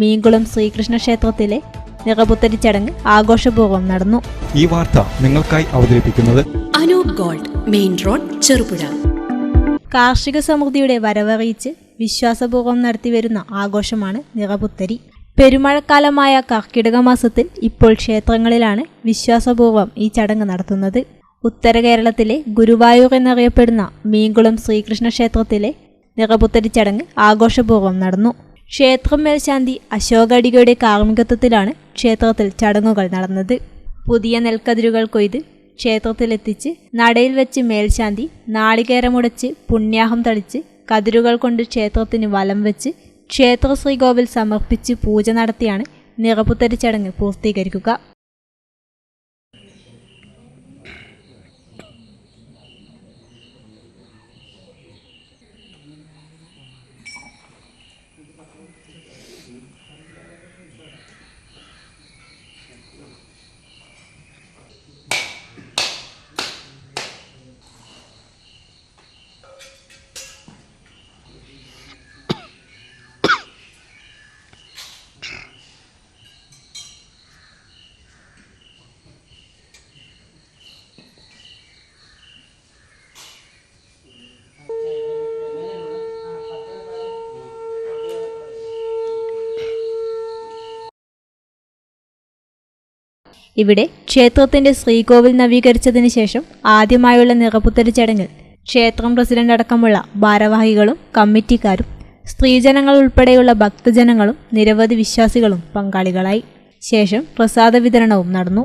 മീൻകുളം ശ്രീകൃഷ്ണ ക്ഷേത്രത്തിലെ നിറപുത്തരി ചടങ്ങ് ആഘോഷപൂർവം നടന്നു. ഈ വാർത്ത നിങ്ങൾക്കായി അവതരിപ്പിക്കുന്നത് Anoop gold main road Cherupuzha. കാർഷിക സമൃദ്ധിയുടെ വരവറിയിച്ച് വിശ്വാസപൂർവം നടത്തിവരുന്ന ആഘോഷമാണ് നിറപുത്തരി. പെരുമഴക്കാലമായ കർക്കിടക മാസത്തിൽ ഇപ്പോൾ ക്ഷേത്രങ്ങളിലാണ് വിശ്വാസപൂർവം ഈ ചടങ്ങ് നടത്തുന്നത്. ഉത്തര കേരളത്തിലെ ഗുരുവായൂർ എന്നറിയപ്പെടുന്ന മീങ്കുളം ശ്രീകൃഷ്ണ ക്ഷേത്രത്തിലെ നിറപുത്തരി ചടങ്ങ് ആഘോഷപൂർവം നടന്നു. ക്ഷേത്രം മേൽശാന്തി അശോകടികയുടെ കാർമ്മികത്വത്തിലാണ് ക്ഷേത്രത്തിൽ ചടങ്ങുകൾ നടന്നത്. പുതിയ നെൽക്കതിരുകൾ കൊയ്ത് ക്ഷേത്രത്തിലെത്തിച്ച് നടയിൽ വെച്ച് മേൽശാന്തി നാളികേരമുടച്ച് പുണ്യാഹം തളിച്ച് കതിരുകൾ കൊണ്ട് ക്ഷേത്രത്തിന് വലം വെച്ച് ക്ഷേത്ര ശ്രീകോവിൽ സമർപ്പിച്ച് പൂജ നടത്തിയാണ് നിറപുത്തരി ചടങ്ങ് പൂർത്തീകരിക്കുക. ഇവിടെ ക്ഷേത്രത്തിന്റെ ശ്രീകോവിൽ നവീകരിച്ചതിന് ശേഷം ആദ്യമായുള്ള നിറപുത്തരി ചടങ്ങിൽ ക്ഷേത്രം പ്രസിഡന്റ് അടക്കമുള്ള ഭാരവാഹികളും കമ്മിറ്റിക്കാരും സ്ത്രീജനങ്ങൾ ഉൾപ്പെടെയുള്ള ഭക്തജനങ്ങളും നിരവധി വിശ്വാസികളും പങ്കാളികളായി. ശേഷം പ്രസാദ വിതരണവും നടന്നു.